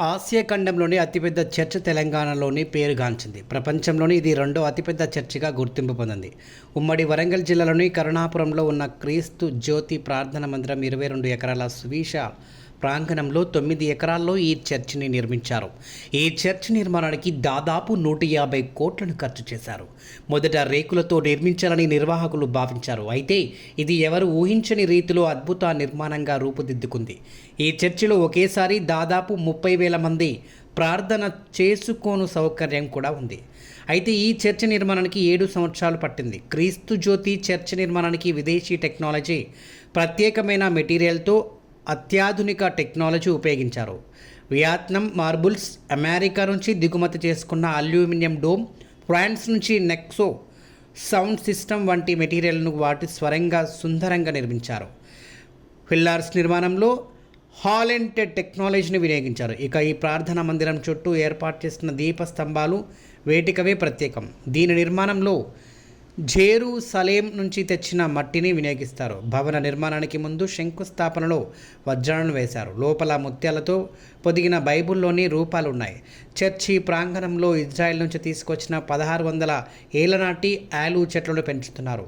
Asia ఖండంలోని అతిపెద్ద church తెలంగాణలోని పేరుగాంచింది. ప్రపంచంలోని ఇది రెండో అతిపెద్ద చర్చిగా గుర్తింపు పొందింది. ఉమ్మడి వరంగల్ జిల్లాలోని కరుణాపురంలో ఉన్న క్రీస్తు జ్యోతి ప్రార్థన మందిరం ఇరవై రెండు ఎకరాల సువిశ ప్రాంగణంలో తొమ్మిది ఎకరాల్లో ఈ చర్చిని నిర్మించారు. ఈ చర్చ్ నిర్మాణానికి దాదాపు నూట యాభై కోట్లను ఖర్చు చేశారు. మొదట రేకులతో నిర్మించాలని నిర్వాహకులు భావించారు. అయితే ఇది ఎవరు ఊహించని రీతిలో అద్భుత నిర్మాణంగా రూపుదిద్దుకుంది. ఈ చర్చిలో ఒకేసారి దాదాపు ముప్పై వేల మంది ప్రార్థన చేసుకోను సౌకర్యం కూడా ఉంది. అయితే ఈ చర్చ్ నిర్మాణానికి ఏడు సంవత్సరాలు పట్టింది. క్రీస్తు జ్యోతి చర్చ్ నిర్మాణానికి విదేశీ టెక్నాలజీ ప్రత్యేకమైన మెటీరియల్తో అత్యాధునిక టెక్నాలజీ ఉపయోగించారు. వియత్నాం మార్బుల్స్ అమెరికా నుంచి దిగుమతి చేసుకున్న అల్యూమినియం డోమ్ ఫ్రాన్స్ నుంచి నెక్సో సౌండ్ సిస్టమ్ వంటి మెటీరియల్ను వాటి స్వరంగా సుందరంగా నిర్మించారు. పిల్లర్స్ నిర్మాణంలో హాలెంటెడ్ టెక్నాలజీని వినియోగించారు. ఇక ఈ ప్రార్థనా మందిరం చుట్టూ ఏర్పాటు చేసిన దీప స్తంభాలు వేటికవే ప్రత్యేకం. దీని నిర్మాణంలో జేరు సలేం నుంచి తెచ్చిన మట్టిని వినియోగిస్తారు. భవన నిర్మాణానికి ముందు శంకుస్థాపనలో వజ్రాలను వేశారు. లోపల ముత్యాలతో పొదిగిన బైబిల్లోని రూపాలు ఉన్నాయి చర్చి ప్రాంగణంలో ఇజ్రాయెల్ నుంచి తీసుకొచ్చిన పదహారు వందల ఏళ్ళనాటి ఆలు చెట్లను పెంచుతున్నారు.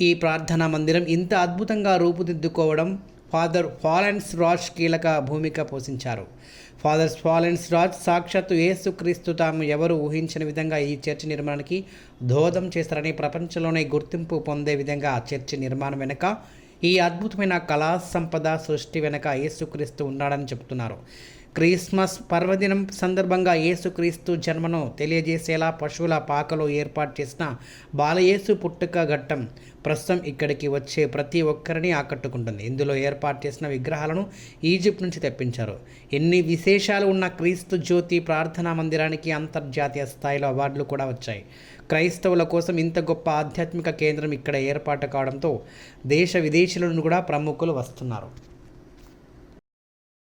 ఈ ప్రార్థనా మందిరం ఇంత అద్భుతంగా రూపుదిద్దుకోవడం ఫాదర్ ఫాలెన్స్ రాజ్ కీలక భూమిక పోషించారు. ఫాదర్ ఫాలెన్స్ రాజ్ సాక్షాత్తు యేసుక్రీస్తు తాము ఎవరు ఊహించిన విధంగా ఈ చర్చి నిర్మాణానికి దోహదం చేస్తారని ప్రపంచంలోనే గుర్తింపు పొందే విధంగా ఆ చర్చి నిర్మాణం వెనుక ఈ అద్భుతమైన కళా సంపద సృష్టి వెనుక యేసుక్రీస్తు ఉన్నాడని చెబుతున్నారు. క్రిస్మస్ పర్వదినం సందర్భంగా యేసుక్రీస్తు జన్మను తెలియజేసేలా పశువుల పాకలో ఏర్పాటు చేసిన బాలయేసు పుట్టుక ఘట్టం ప్రస్తుతం ఇక్కడికి వచ్చే ప్రతి ఒక్కరిని ఆకట్టుకుంటుంది. ఇందులో ఏర్పాటు చేసిన విగ్రహాలను ఈజిప్ట్ నుంచి తెప్పించారు. ఎన్ని విశేషాలు ఉన్న క్రీస్తు జ్యోతి ప్రార్థనా మందిరానికి అంతర్జాతీయ స్థాయిలో అవార్డులు కూడా వచ్చాయి. క్రైస్తవుల కోసం ఇంత గొప్ప ఆధ్యాత్మిక కేంద్రం ఇక్కడ ఏర్పాటు కావడంతో దేశ విదేశీయులను కూడా ప్రముఖులు వస్తున్నారు.